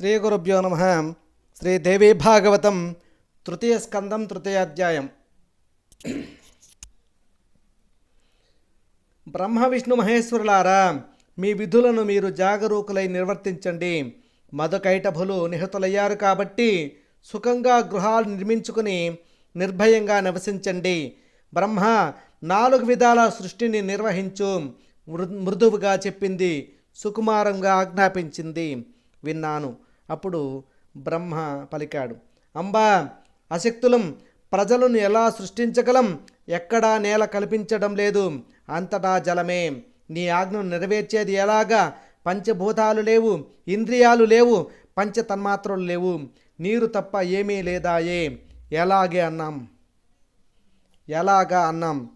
శ్రీ గురుభ్యో నమ. శ్రీ దేవీ భాగవతం తృతీయ స్కందం తృతీయాధ్యాయం బ్రహ్మ విష్ణు మహేశ్వరులారా మీ విధులను మీరు జాగరూకులై నిర్వర్తించండి. మధుకైటభులు నిహతులయ్యారు కాబట్టి సుఖంగా గృహాలు నిర్మించుకుని నిర్భయంగా నివసించండి. బ్రహ్మ నాలుగు విధాల సృష్టిని నిర్వహించు మృ- మృదువుగా చెప్పింది సుకుమారంగా ఆజ్ఞాపించింది. విన్నాను. అప్పుడు బ్రహ్మ పలికాడు అంబా అశక్తులం ప్రజలను ఎలా సృష్టించగలం? ఎక్కడా నేల కల్పించడం లేదు. అంతటా జలమే. నీ ఆజ్ఞను నెరవేర్చేది ఎలాగా? పంచభూతాలు లేవు ఇంద్రియాలు లేవు పంచ తన్మాత్రలు లేవు. నీరు తప్ప ఏమీ లేదాయే. ఎలాగే అన్నాం? ఎలాగా అన్నాం?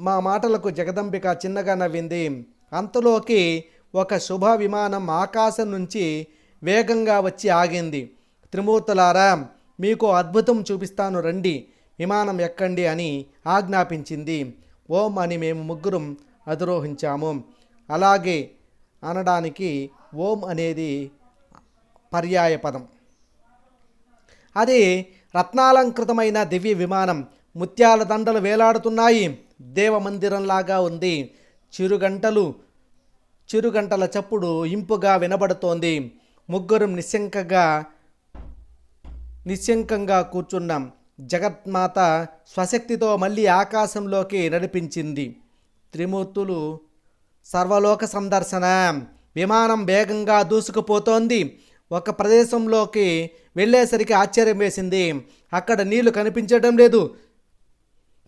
మా మాటలకు జగదంబిక చిన్నగా నవ్వింది. అంతలోకి ఒక శుభ విమానం ఆకాశం నుంచి వేగంగా వచ్చి ఆగింది. త్రిమూర్తులారా మీకు అద్భుతం చూపిస్తాను రండి. విమానం ఎక్కండి అని ఆజ్ఞాపించింది. ఓం అని మేము ముగ్గురం అధిరోహించాము. అలాగే అనడానికి ఓం అనేది పర్యాయ పదం. అది రత్నాలంకృతమైన దివ్య విమానం ముత్యాల దండలు వేలాడుతున్నాయి. దేవమందిరంలాగా ఉంది. చిరుగంటలు చిరుగంటల చప్పుడు ఇంపుగా వినబడుతోంది. ముగ్గురం నిశంకగా నిశంకంగా కూర్చున్నాం. జగత్మాత స్వశక్తితో మళ్ళీ ఆకాశంలోకి నడిపించింది. త్రిమూర్తులు సర్వలోక సందర్శన. విమానం వేగంగా దూసుకుపోతోంది. ఒక ప్రదేశంలోకి వెళ్ళేసరికి ఆశ్చర్యం వేసింది. అక్కడ నీళ్ళు కనిపించడం లేదు.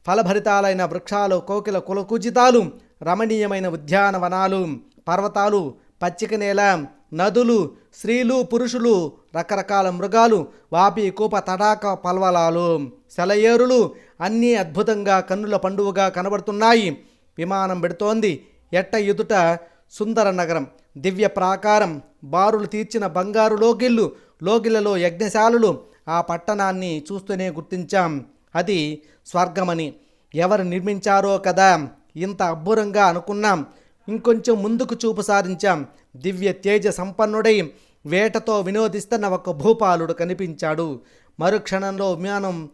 ఫలభరితాలైన వృక్షాలు కోకిల కులకుచితాలు రమణీయమైన ఉద్యానవనాలు పర్వతాలు పచ్చిక నేల నదులు స్త్రీలు పురుషులు రకరకాల మృగాలు వాపి కూప తడాక పల్వలాలు సెలయేరులు అన్నీ అద్భుతంగా కన్నుల పండువగా కనబడుతున్నాయి. విమానం పెడుతోంది. ఎట్ట ఎదుట సుందర నగరం. దివ్య ప్రాకారం. బారులు తీర్చిన బంగారు లోకిళ్ళు లోకిలలో యజ్ఞశాలలు. ఆ పట్టణాన్ని చూస్తూనే గుర్తించాం. అది స్వర్గమని. ఎవరు నిర్మించారో కదా? ఇంత అబ్బురంగా అనుకున్నాం. ఇంకొంచెం ముందుకు చూపు సారించాం దివ్య తేజ సంపన్నుడై వేటతో వినోదిస్తున్న ఒక భూపాలుడు కనిపించాడు. మరుక్షణంలో విమానం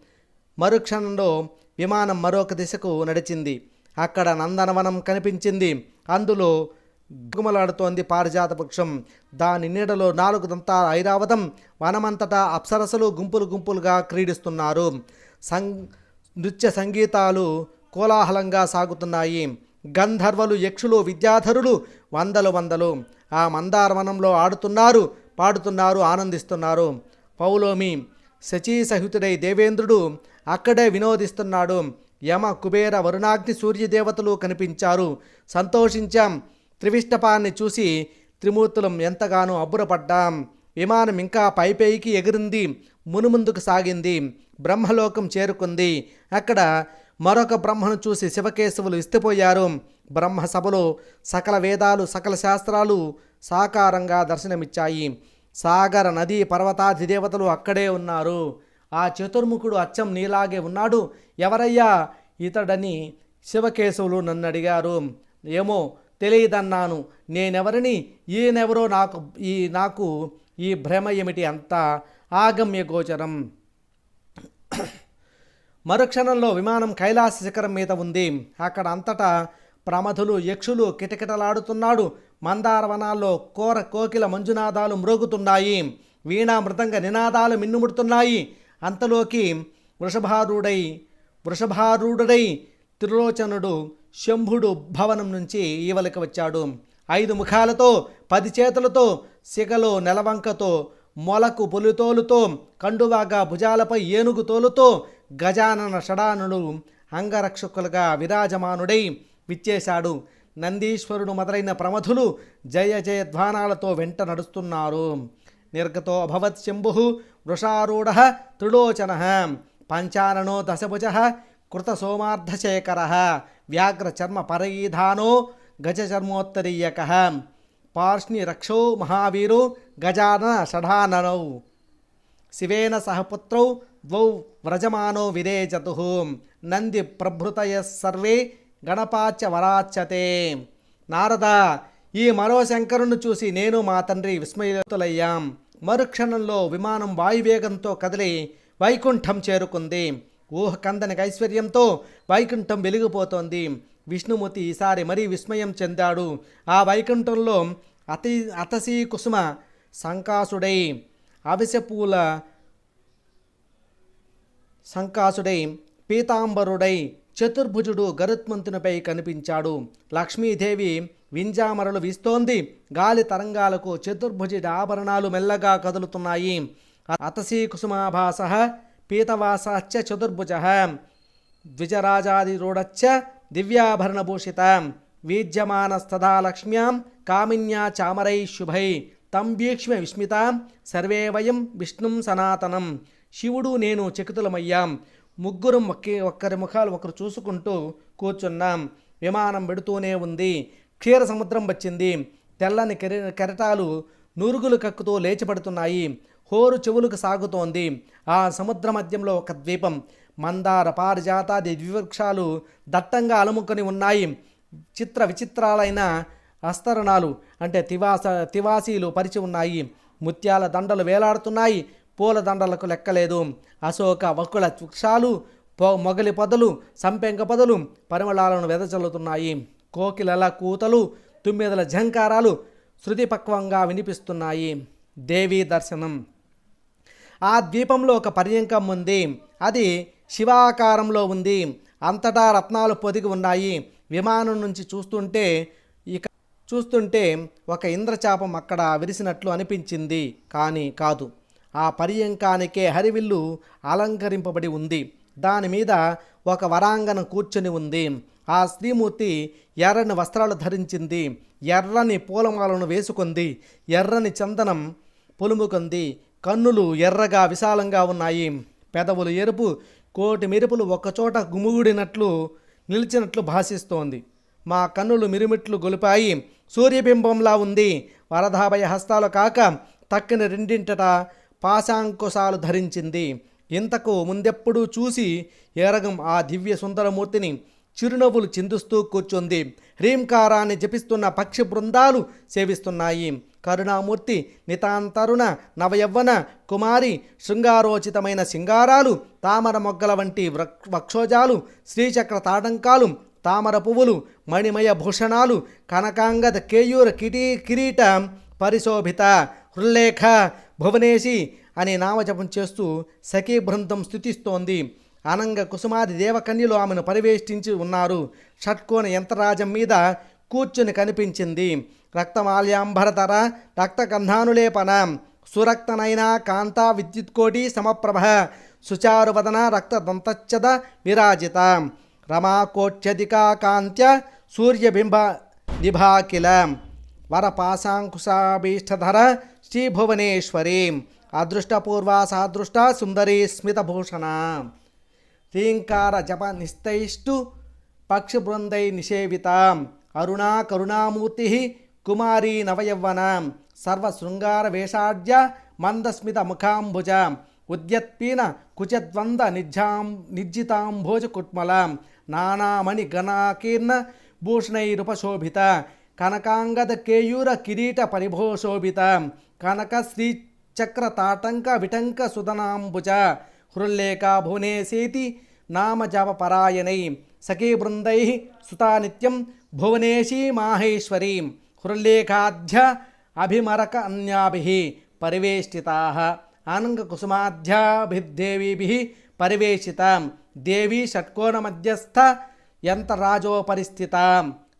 మరుక్షణంలో విమానం మరొక దిశకు నడిచింది. అక్కడ నందనవనం కనిపించింది. అందులో గుమలాడుతోంది పారిజాత వృక్షం దాని నీడలో నాలుగు దంతాల ఐరావతం వనమంతటా అప్సరసలు గుంపులు గుంపులుగా క్రీడిస్తున్నారు. సం నృత్య సంగీతాలు కోలాహలంగా సాగుతున్నాయి. గంధర్వలు యక్షులు విద్యాధరులు వందలు వందలు. ఆ మందారవనంలో ఆడుతున్నారు పాడుతున్నారు ఆనందిస్తున్నారు. పౌలోమి శచీసహితుడై దేవేంద్రుడు అక్కడే వినోదిస్తున్నాడు. యమ కుబేర వరుణాగ్ని సూర్యదేవతలు కనిపించారు. సంతోషించాం. త్రివిష్టపాన్ని చూసి త్రిమూర్తులం ఎంతగానో అబ్బురపడ్డాం. విమానం ఇంకా పైపైకి ఎగిరింది మునుముందుకు సాగింది బ్రహ్మలోకం చేరుకుంది. అక్కడ మరొక బ్రహ్మను చూసి శివకేశవులు ఇస్తిపోయారు బ్రహ్మ సభలో సకల వేదాలు సకల శాస్త్రాలు సాకారంగా దర్శనమిచ్చాయి. సాగర నదీ పర్వతాది దేవతలు అక్కడే ఉన్నారు. ఆ చతుర్ముఖుడు అచ్చం నీలాగే ఉన్నాడు. ఎవరయ్యా? ఇతడని శివకేశవులు నన్ను అడిగారు. ఏమో తెలియదన్నాను. నేనెవరిని? ఈయనెవరో నాకు ఈ నాకు ఈ భ్రమ ఏమిటి అంతా ఆగమ్య గోచరం మరుక్షణంలో విమానం కైలాస శిఖరం మీద ఉంది. అక్కడ అంతటా ప్రమధులు యక్షులు కిటకిటలాడుతున్నాడు. మందారవనాల్లో కోర కోకిల మంజునాదాలు మ్రోగుతున్నాయి. వీణా మృదంగ నినాదాలు మిన్నుముడుతున్నాయి. అంతలోకి వృషభారుడై వృషభారూఢుడై త్రిలోచనుడు శంభుడు భవనం నుంచి ఈవలికి వచ్చాడు. ఐదు ముఖాలతో పది చేతులతో సిగలో నెలవంకతో మొలకు పులితోలుతో కండువాగా భుజాలపై ఏనుగు తోలుతో గజానన షడానుడు అంగరక్షకులుగా విరాజమానుడై విచ్చేశాడు. నందీశ్వరుడు మొదలైన ప్రమథులు జయ జయధ్వానాలతో వెంట నడుస్తున్నారు. నిర్గతో అభవత్ శంభు వృషారూఢ త్రిలోచన పంచాననో దశభుజ కృత సోమార్ధశేఖర వ్యాఘ్ర పరయీధానో గజచర్మోత్తరీయక పార్ష్ణి రక్షో మహావీరు గజానన షఢాననౌ శివేన సహపుత్రౌ ద్వౌ వ్రజమానో విరేచతు నంది ప్రభృతయ సర్వే గణపాచ వరాచతే నారద ఈ మరో శంకరుని చూసి నేను మా తండ్రి విస్మయుతులయ్యాం మరుక్షణంలో విమానం వాయువేగంతో కదిలి వైకుంఠం చేరుకుంది। ఊహ కందని ఐశ్వర్యంతో వైకుంఠం వెలిగిపోతోంది। విష్ణుమూర్తి ఈసారి మరీ విస్మయం చెందాడు। ఆ వైకుంఠంలో అతి అతసీ కుసుమ సంకాసుడై అవిసెపూల సంకాసుడై పీతాంబరుడై చతుర్భుజుడు గరుత్మంతునిపై కనిపించాడు. లక్ష్మీదేవి వింజామరలు వీస్తోంది. గాలి తరంగాలకు చతుర్భుజుడి ఆభరణాలు మెల్లగా కదులుతున్నాయి. అతసీ కుసుమాభాస పీతవాసాచ్చ చతుర్భుజ ద్విజరాజాదిరూఢచ్చ దివ్యాభరణభూషిత వీజ్యమానస్తదా లక్ష్మ్యాం కామిన్యా చామరై శుభై తం వీక్ష్మ విస్మిత సర్వే వయం విష్ణుం సనాతనం శివుడు నేను చకితులమయ్యాం. ముగ్గురం ఒకే ఒక్కరి ముఖాలు ఒకరు చూసుకుంటూ కూర్చున్నాం. విమానం పెడుతూనే ఉంది. క్షీర సముద్రం వచ్చింది. తెల్లని కెర కెరటాలు నూరుగులు కక్కుతూ లేచిపడుతున్నాయి. హోరు చెవులకు సాగుతోంది. ఆ సముద్ర మధ్యంలో ఒక ద్వీపం. మందార పారిజాతాది ద్వివృక్షాలు దట్టంగా అలుముకొని ఉన్నాయి. చిత్ర విచిత్రాలైన అస్తరణాలు అంటే తివాస తివాసీలు పరిచి ఉన్నాయి. ముత్యాల దండలు వేలాడుతున్నాయి. పూలదండలకు లెక్కలేదు. అశోక వకుల వృక్షాలు పొ మొగలి పొదలు సంపెంగ పొదలు పరిమళాలను వెదజల్లుతున్నాయి. కోకిలల కూతలు తుమ్మెదల ఝంకారాలు శృతిపక్వంగా వినిపిస్తున్నాయి. దేవీ దర్శనం. ఆ ద్వీపంలో ఒక పర్యంకం ఉంది. అది శివాకారంలో ఉంది. అంతటా రత్నాలు పొదిగి ఉన్నాయి. విమానం నుంచి చూస్తుంటే ఇక చూస్తుంటే ఒక ఇంద్రచాపం అక్కడ విరిసినట్లు అనిపించింది. కానీ కాదు. ఆ పర్యంకానికే హరివిల్లు అలంకరింపబడి ఉంది. దాని మీద ఒక వరాంగన కూర్చొని ఉంది. ఆ స్త్రీమూర్తి ఎర్రని వస్త్రాలు ధరించింది. ఎర్రని పూలమాలను వేసుకుంది. ఎర్రని చందనం పులుముకుంది. కన్నులు ఎర్రగా విశాలంగా ఉన్నాయి. పెదవులు ఎరుపు కోటి మెరుపులు ఒకచోట గుమిగూడినట్లు నిలిచినట్లు భాషిస్తోంది. మా కన్నులు మిరుమిట్లు గొలిపాయి. సూర్యబింబంలా ఉంది. వరదాభయ హస్తాలు కాక తక్కిన రెండింటట పాశాంకుశాలు ధరించింది. ఇంతకు ముందెప్పుడూ చూసి ఎరగం ఆ దివ్య సుందరమూర్తిని చిరునవ్వులు చిందుస్తూ కూర్చుంది. హ్రీంకారాన్ని జపిస్తున్న పక్షి బృందాలు సేవిస్తున్నాయి. కరుణామూర్తి నితాంతరుణ నవయవ్వన కుమారి శృంగారోచితమైన సింగారాలు తామర మొగ్గల వంటి వృక్- వక్షోజాలు శ్రీచక్ర తాటంకాలు తామర పువ్వులు మణిమయ భూషణాలు కనకాంగద కేయూర కిటీ కిరీట పరిశోభిత హృల్లేఖ భువనేశి అనే నామజపం చేస్తూ సఖీ బృందం స్థుతిస్తోంది. అనంగ కుసుమాది దేవకన్యలు ఆమెను పరివేష్టించి ఉన్నారు. షట్కోణ యంత్రరాజం మీద కూర్చుని కనిపించింది. రక్తమాల్యాంబరతర రక్తగంధానులేపన సురక్తనైన కాంతా విద్యుత్కోటి సమప్రభ సుచారువదన రక్తదంతచ్చద విరాజిత రమాకోట్యధికా కాంత్య సూర్యబింబ నిభాకిల వరపాశాంకుశాభీష్టధర శ్రీభువనేశ్వరి అదృష్టపూర్వ సాదృష్ట సుందరీ స్మితభూషణ రీంకార జప నిస్తైష్టు పక్షిబృందై నిషేవిత అరుణా కరుణామూర్తి కుమారీ నవయవ్వన సర్వశృంగార వేషాఢ్య మందస్మిత ముఖాంబుజ ఉద్యత్పీన కుచద్వంద నిజ్జాం నిర్జితాంభోజ కుట్మల నానామణి గణాకీర్ణ భూషణైరుపశోభిత కనకాంగద కేయూర కిరీట పరిభోశోభిత కనక శ్రీ చక్ర తాటంక విటంక సుధనాంబుజ హృల్లేఖ భువనేశేతి నామజప పరాయణై సఖీ బృందై సుతా నిత్యం భువనేశీ మాహేశ్వరీ హృల్లేఖాధ్య అభిమరక అన్యాభి పరివేష్టితా ఆనంగ కుసుమాధ్యాభిర్దేవీభి పరివేషిత దేవీ షట్కోణ మధ్యస్థ ఎంత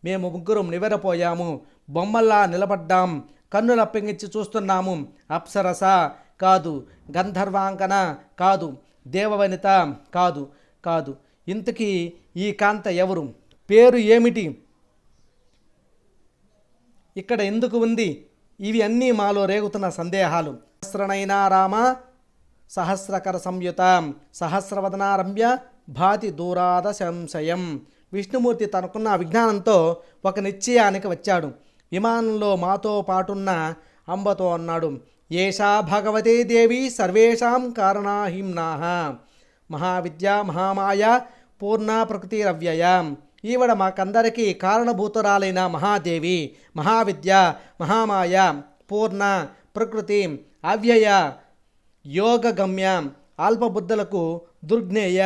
మేము ముగ్గురం నివెరపోయాము బొమ్మల్లా నిలబడ్డాం. కన్నులప్పగించి చూస్తున్నాము. అప్సరస కాదు. గంధర్వాంకన కాదు. దేవవనిత కాదు. కాదు. ఇంతకీ ఈ కాంత ఎవరు? పేరు ఏమిటి? ఇక్కడ ఎందుకు ఉంది? ఇవి అన్నీ మాలో రేగుతున్న సందేహాలు. సహస్రనైనా రామ సహస్రకర సంయుత సహస్రవదనారమ్య భాతి దూరాద సంశయం విష్ణుమూర్తి తనకున్న విజ్ఞానంతో ఒక నిశ్చయానికి వచ్చాడు. విమానంలో మాతో పాటున్న అంబతో అన్నాడు ఏషా భగవతే దేవి సర్వేషాం కారణాహిమ్నాహ మహావిద్య మహామాయ పూర్ణ ప్రకృతి రవ్యయ. ఈవిడ మాకందరికీ కారణభూతురాలైన మహాదేవి మహావిద్య మహామాయ పూర్ణ ప్రకృతి అవ్యయ యోగగమ్య అల్పబుద్ధులకు దుర్జ్ఞేయ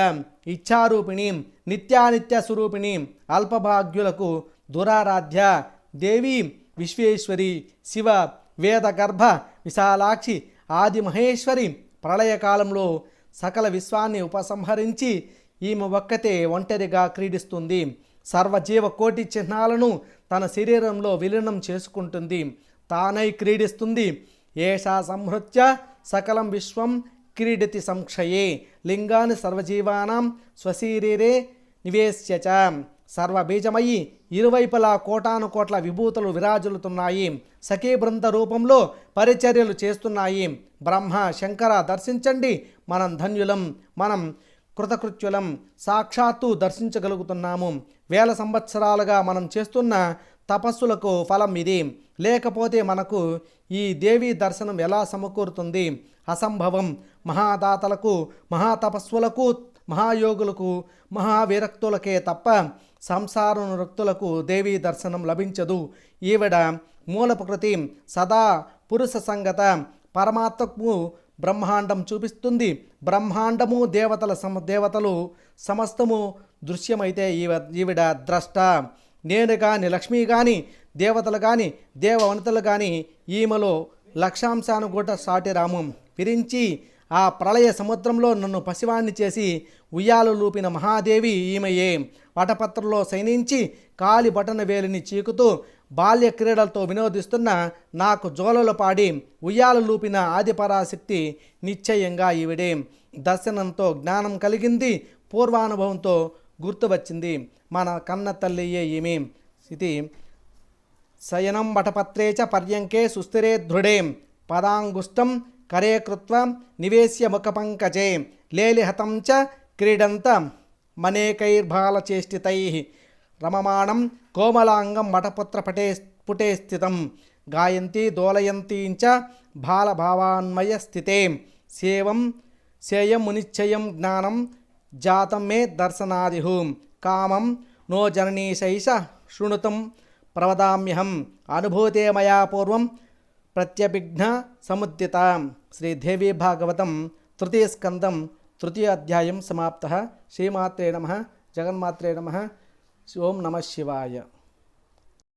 ఇచ్ఛారూపిణి నిత్యానిత్య స్వరూపిణి అల్పభాగ్యులకు దురారాధ్య దేవి విశ్వేశ్వరి శివ వేదగర్భ విశాలాక్షి ఆది మహేశ్వరి ప్రళయకాలంలో సకల విశ్వాన్ని ఉపసంహరించి ఈమె ఒక్కతే ఒంటరిగా క్రీడిస్తుంది. సర్వజీవ కోటి చిహ్నాలను తన శరీరంలో విలీనం చేసుకుంటుంది. తానై క్రీడిస్తుంది. ఏషా సంహృత్య సకలం విశ్వం క్రీడతి సంక్షయే. లింగాన్ని సర్వజీవానాం స్వశరీరే నివేశ్య సర్వబీజమయ్యి సర్వబీజమయి ఇరువైపులా కోటాను కోట్ల విభూతులు విరాజులుతున్నాయి. సఖీ బృంద రూపంలో పరిచర్యలు చేస్తున్నాయి. బ్రహ్మ శంకర దర్శించండి మనం ధన్యులం మనం కృతకృత్యులం. సాక్షాత్తు దర్శించగలుగుతున్నాము. వేల సంవత్సరాలుగా మనం చేస్తున్న తపస్సులకు ఫలం ఇది. లేకపోతే మనకు ఈ దేవి దర్శనం ఎలా సమకూరుతుంది? అసంభవం. మహాదాతలకు మహాతపస్సులకు మహాయోగులకు మహావిరక్తులకే తప్ప సంసారనురక్తులకు దేవీ దర్శనం లభించదు. ఈవిడ మూల ప్రకృతి సదా పురుష సంగత. పరమాత్మకు బ్రహ్మాండం చూపిస్తుంది. బ్రహ్మాండము దేవతల సమ దేవతలు సమస్తము దృశ్యమైతే ఈవ ఈవిడ ద్రష్ట. నేను కానీ లక్ష్మి కానీ దేవతలు కానీ దేవవనితలు కానీ ఈమెలో లక్షాంశాను కూడా సాటిరాము. పిరించి ఆ ప్రళయ సముద్రంలో నన్ను పసివాణ్ణి చేసి ఉయ్యాలు లూపిన మహాదేవి ఈమెయే. వటపత్రలో శయనించి కాలి బటన వేలిని చీకుతూ బాల్య క్రీడలతో వినోదిస్తున్న నాకు జోలలు పాడి ఉయ్యాలు లూపిన ఆదిపరాశక్తి నిశ్చయంగా ఈవిడే. దర్శనంతో జ్ఞానం కలిగింది పూర్వానుభవంతో గుర్తు వచ్చింది మన కన్న తల్లియే ఈమె. ఇది శయనం వటపత్రే చ పర్యంకే సుస్థిరే దృఢే. పదాంగుష్టం కరే కృత్వ నివేశ్య ముఖపంకజే లేలిహతం చ క్రీడంత మనేకైర్బాలచేష్టితై. రమమాణం కోమలాంగం వటపుత్ర పటే పుటే స్థితం గాయంతి దోలయంతీంచ చ బాలభావాన్మయ స్థితే. సేవం సేయం మునిశ్చయం జ్ఞానం జాతం మే దర్శనాదిహు. కామం నో జననీశైష శృణుతం ప్రవదామ్యహం అనుభూతే మయా పూర్వం ప్రత్యభిఘ్న సముద్యత. శ్రీదేవి భాగవతం తృతీయ స్కందం తృతీయ అధ్యాయం సమాప్త. శ్రీమాత్రే నమ. జగన్మాత్రే నమ. ఓం నమ శివాయ.